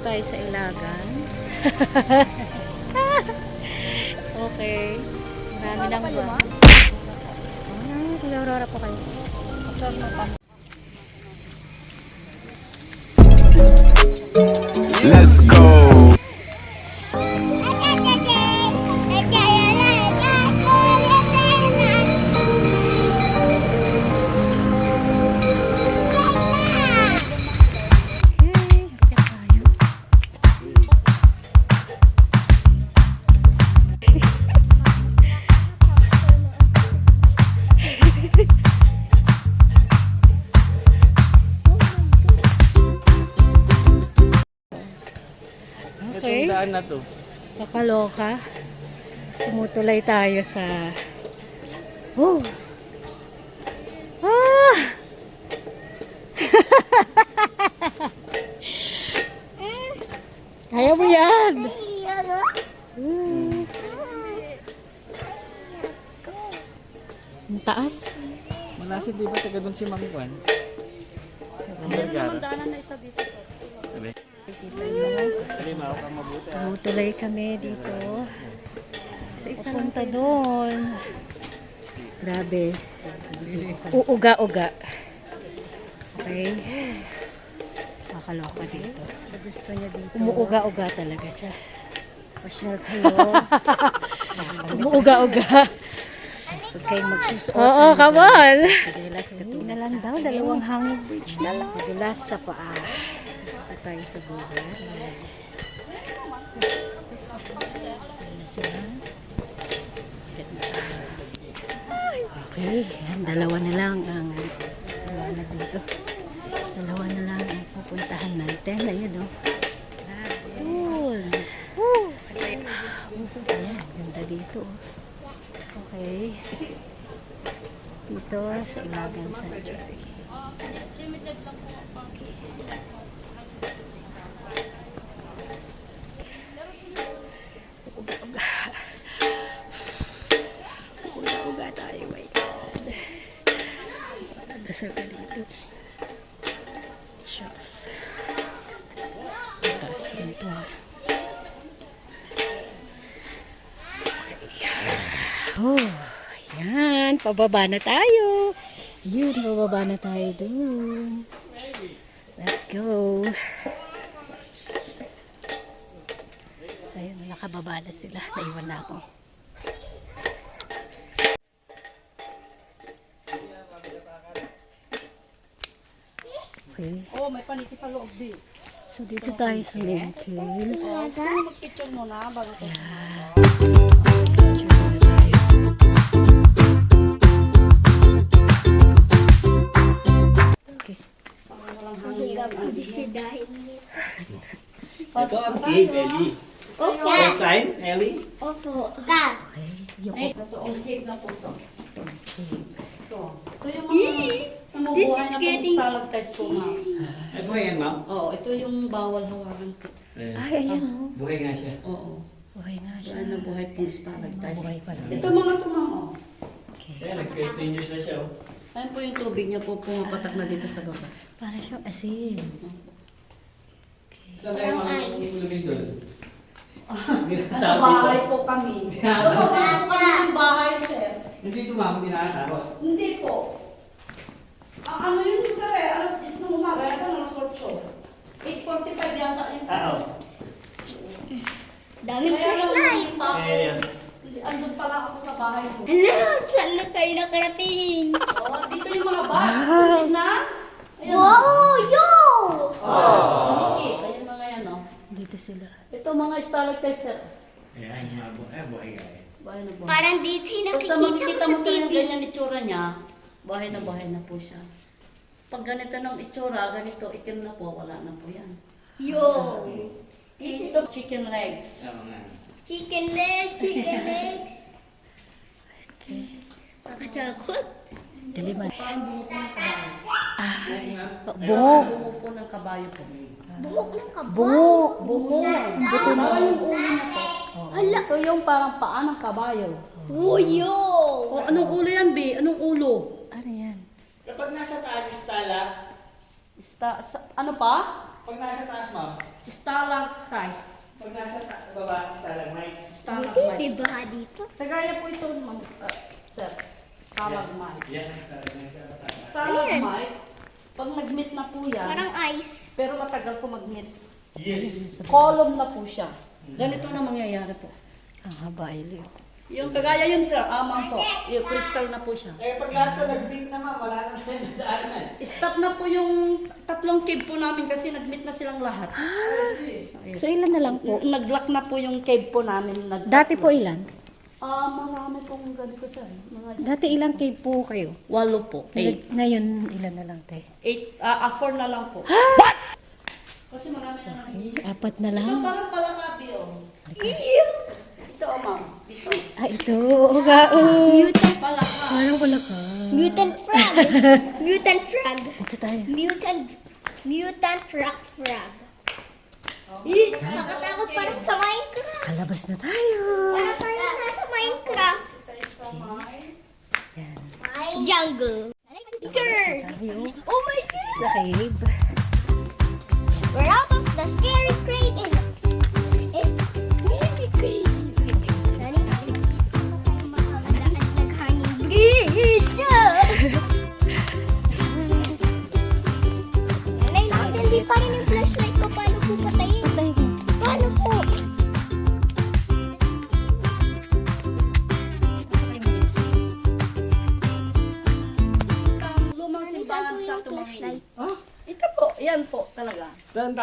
tayo sa Ilagan. okay. Marami nang ba? Ah, kaya Aurora po kayo. Let's go. Na to. Kakaloka. Tumutulay tayo sa... Oh! Ah! Kaya mo yan! Hmm. Ang taas. Malasid di ba taga doon si Mang Juan? Ang Vergara. na isa dito sa... Ka mabuti. ah. Tumutulay kami dito. Sa Papunta doon. Grabe. Uuga-uga. Okay. Makakaloka dito. Sa gusto niya dito. Umuuga-uga talaga siya. Pasyal kayo. Umuuga-uga. Huwag kayong magsusuot. Oo, ng come on! Madulas katulad Na lang daw, dalawang lang. Madulas sa paa. Ito tayo sa buhay. Okay, yan, dalawa na lang ang dalawa na dito. Dalawa na lang ang pupuntahan natin. Ayun, oh. Doon. Woo! Ayan, ganda dito. oh. Okay. Dito sa Ilagan Sanctuary. Uga-uga Dasal ka dito. Shucks. Taas dito. ah. Okay. Oh, yan. Pababa na tayo. Yun, pababa na tayo dun. Let's go. Ayun, nakababa na sila. Naiwan na ako. Okay. Oh, may paniki sa loob din. So, dito tayo sa Lincoln. Oh, sana mag-picture mo na bago ko. Okay. Ito ang cave, Ellie. First time, Ellie? Eh, ito ang cake na po to. Ito. Ito yung mga namubuhay na pong stalactites po, ma'am. Ay, buhay yan, ma'am? Oo, ito yung bawal hawakan po. Ay, ayan oh. Buhay nga siya. Oo. Buhay nga siya. Yan na buhay pong stalactites. Buhay pala. Ito mga to, ma'am. oh. Kaya nag-continuous na siya, oh. Ayan po yung tubig niya po pumapatak na dito sa baba. Para siyang asin. Saan tayo makakulumin doon? Nasa bahay po kami. Ito po kami ng bahay, sir. Hindi ito, ma'am, dinakatakot. Hindi po. Ang ano yun, sir, eh, alas 10 ng umaga, ito alas 8. 8.45 yata yun, sir. Ah, oh. Daming Kaya flashlight. yan. andun pala ako sa bahay mo. Hello, saan na kayo nakarating? Oh, dito yung mga bags. Wow. na. Ayan. Wow, yo! Oh. Okay, ayan mga yan, oh. Dito sila. Ito mga stalactites, sir. Ayan, mga buhay, ah, buhay nga eh. Bahay na bahay. Parang dito yung Basta nakikita makikita ko mo sa sa yung TV. ganyan itsura niya, bahay na bahay na po siya. Pag ganito ng itsura, ganito, itim na po, wala na po yan. Yo! This is Ito, chicken legs. Oo nga. chicken legs, chicken legs. Pakatakot. Diliman. Parang buhok ng kabayo. Ay, Parang bungog. buhok po ng kabayo po. Ah, Buhok ng kabal. Bungo. Bungo. Buto na. yung ulo na to. Hala. Ito yung parang paa ng kabayo. Uyo. O, anong ulo yan, B? Anong ulo? Ano yan? Kapag nasa taas, stala. Sta, sa, ano pa? Pag nasa taas, ma'am. Stalactites. Pag nasa ta- baba, stalagmites. Stalagmites. diba dito? Kagaya po ito, ma'am. Uh, sir. Stalagmite. Yan, stalagmites. Stalagmite, pag nag-meet na po yan, Parang ice. pero matagal po mag-meet, Yes. column na po siya. Ganito na mangyayari po. Ang haba, Elio. Yung kagaya yun, sir, amang po. Yung crystal na po siya. Eh, pag lahat to nag-beat na, ma'am, wala nang daanan. Stop na po yung tatlong cave po namin kasi nag-meet na silang lahat. So, ilan na lang po? Nag-lock na po yung cave po namin. Nag Dati po ilan? Ah, marami pong ganito, sir. Mga Dati ilang cave po kayo? walo po. Eight. Ngayon, ilan na lang, te? Eight, ah, ah, four na lang po. Kasi marami na namin. Apat na Ito lang. parang palakabi, oh. Ito, oh, ma'am. Ito. Ah, ito. Uga, oh. Mutant, Palaka. Parang wala ka. mutant frog. mutant frog. Ito tayo. Mutant, mutant rock frog. Ih, nakatakot parang sa Minecraft. Kalabas na tayo. Parang parang nasa Minecraft. Yan. Jungle. Girl. Tayo. Oh my God. Sa cave. We're out of the scary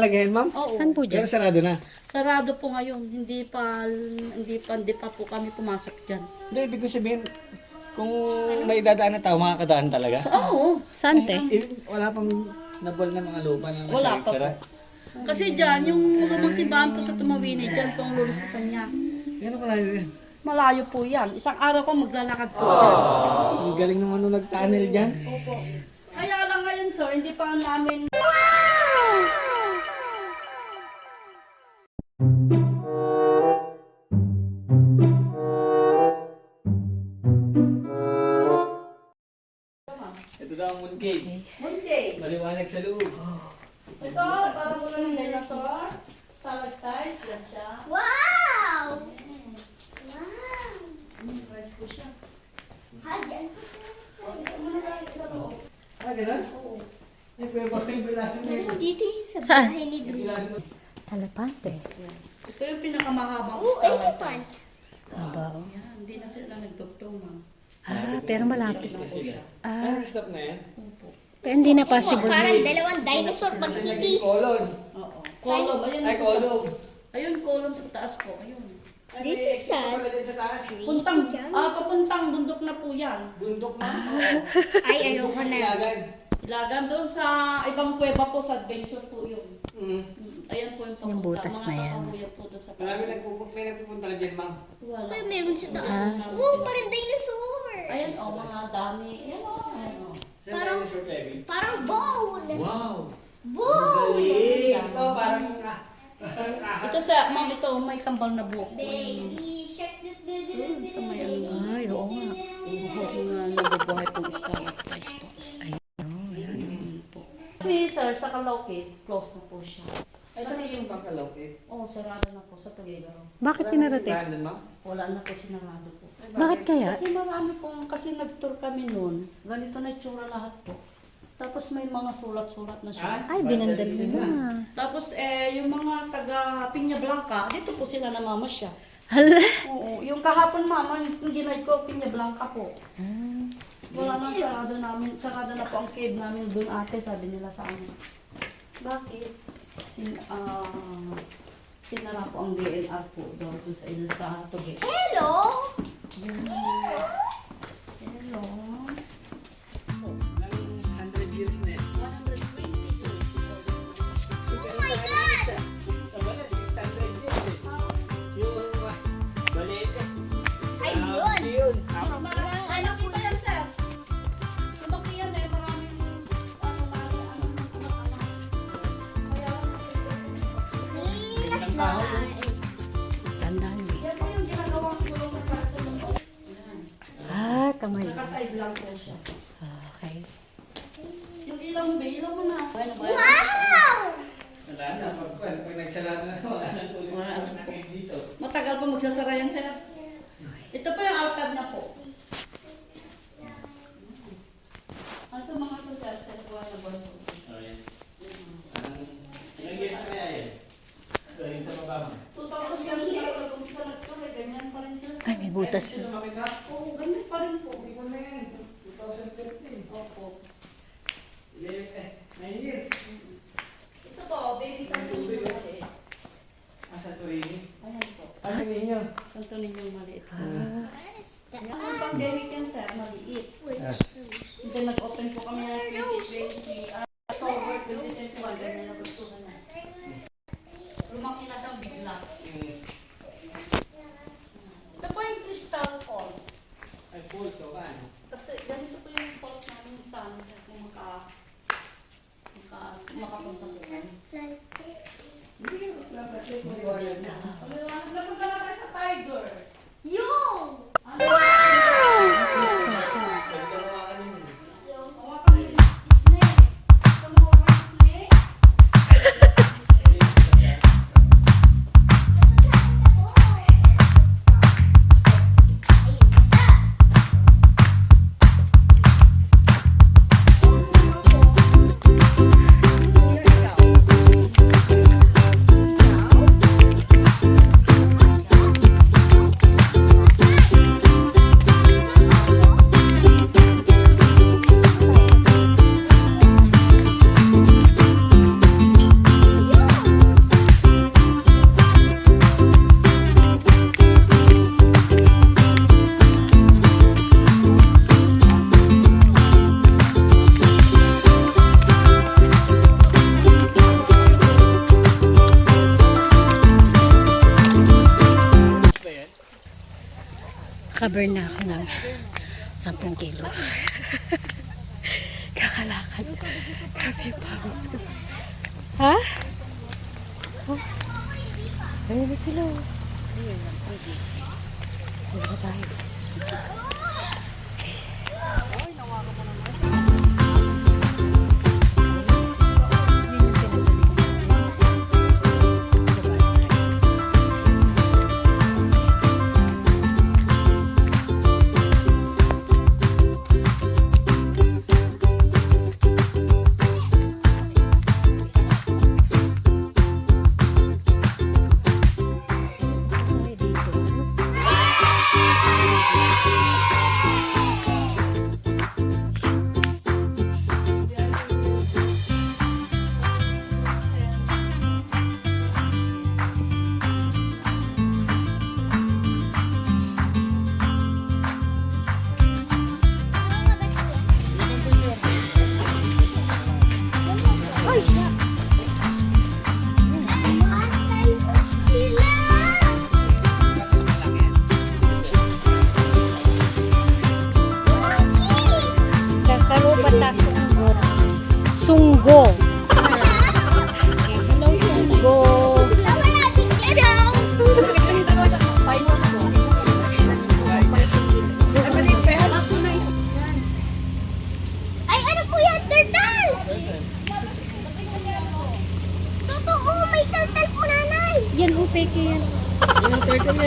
saan talaga yan, ma'am? Oo. Saan po Pero dyan? sarado na. Sarado po ngayon. Hindi pa, hindi pa, hindi pa po kami pumasok dyan. Hindi, ibig ko sabihin, kung may dadaan na tao, makakadaan talaga. Oo. Saan, te? Eh, wala pang nabol na mga lupa na nasa Wala pa po. Kasi dyan, yung lumang simbahan po sa Tumawini, dyan po ang lulusutan niya. Yan ako lang yun. Malayo po yan. Isang araw ko maglalakad po dyan. Ang galing naman nung nag-tunnel dyan. Opo. Kaya lang ngayon, sir, hindi pa namin Maliwanag sa loob. Ito, parang mula ng dinosaur. Stalactites, yan siya. Wow! Wow! Press ko siya. Ha, dyan. Ah, gano'n? Eh, pero bakit yung natin Ano dito sa bahay ni Drew. Alepante. Ito yung pinakamahabang Oo, elephant. Haba, oh. Yan, hindi na sila nagdugtong, ma'am. Ah, pero malapit. Ah, stop na yan? Pero hindi na possible. Parang dalawang dinosaur magkikis. Kolon. Oo. Column, ayun. Ay, kolon. Ayun, column sa taas po. Ayun. Ay, This is sad. pala din sa taas. Puntang, ah, papuntang bundok na po yan. Bundok na. Ay, ayoko na. Ilagan. Ilagan doon sa ibang kuweba po sa adventure po yun. Mm. Ayan po yung papunta. Yung butas Mga na yan. kakahuyan po doon sa taas. Marami nagpupunta, may nagpupunta lang dyan, ma'am. Wala. Ay, meron sa taas. Oh, parang dinosaur. Ayan, oh, mga dami. Ayan, oh. Ayan, oh. Parang-? Parang bone. Wow! Bone. Galing! Ito, parang ah, parang ahas. Ito sa, ma'am, ito, may kambal na buhok. Baby shark. Ayun, sa may ano. Ay, oo nga. Buhok na nabubuhay pong stalactites po. Ayun po. Kasi, sir, sa Calauquen, close na po siya. Ay, saan yung bangkalaw, eh? Oo, oh, sarado na po sa Tuguegarao. Bakit sinarate? Brandon, ma'am? Wala na po sinarado po. Bakit kaya? Kasi marami pong, kasi nag-tour kami noon, ganito na itsura lahat po. Tapos may mga sulat-sulat na siya. Ay, binandal na. Tapos eh, yung mga taga Piña Blanca, dito po sila namamasya. Hala. Oo, yung kahapon mama, yung ginay ko, Piña Blanca po. Wala nang sarado namin, sarado na po ang cave namin doon ate, sabi nila sa amin. Bakit? Sin, ah, sinara po ang DNR po doon sa sa Tugue. Hello. Hello. Pag nagsarado na, na tuloy na kayo dito. Matagal pa magsasara yan, sir. Ito po yung alcab na po. Ano to mga to, sir? Sir, po na ba? Oh, yan. Anong- Ilang years na kaya yan? Ito, yung sa baba mo. 2000 yan, sir. Pag umpisa nagtuloy, ganyan pa rin sila. sir. Ay, may butas. Ito lumaki ka? Oo, ganyan pa rin po. Hindi ko na yan. 2013. Opo. Eleven- eh, nine years. Ito po, baby santo ninyong maliit. Ah, sa Turini. Ayan po. Ah, sa ninyo. Santo ninyong maliit. Yan ang pandemic yan, sir. Maliit. Ah. And then nag-open po kami ng 2020, uh, October 2021, ganyan na gusto na. Lumaki na siyang bigla. Ito po yung Crystal Falls. Ay, pulso ka, ano? Kasi ganito po yung falls namin sa ano, sir, kung maka, maka, makapunta po kami. Paliwanag na punta na tayo sa Tiger. Yung! Hawakan Cover na ako ng 10 kilo. Kakalakad. Grabe yung pawis ko. Ha? Oh. Ayun na sila. oh. Ayun na tayo.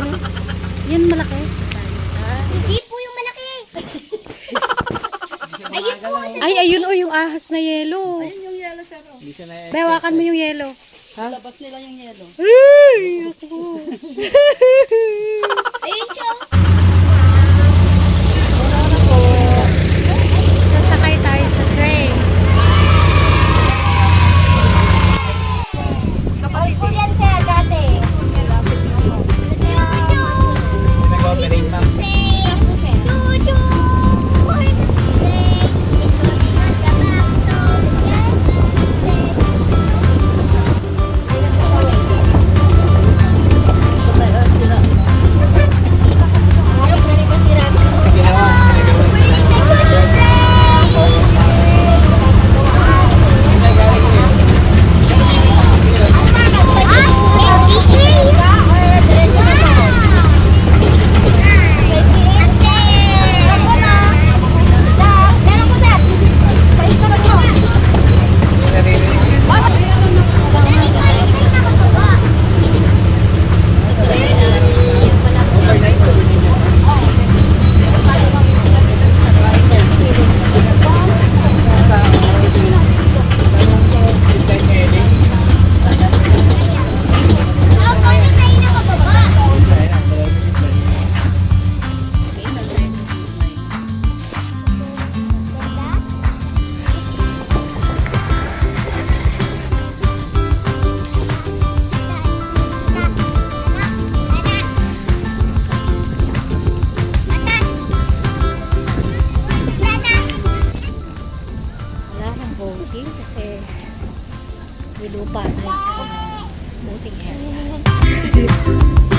Oh. Yan malaki. Hindi po yung malaki. Ayun po, sa Ay, ayun oh, yung ahas na yelo. Yung yellow, sir. oh. Hindi siya na Bawakan mo yung yelo. Labas nila yung yellow. Ay, ako. Ayun siya. May lupa na yung boating area. dahil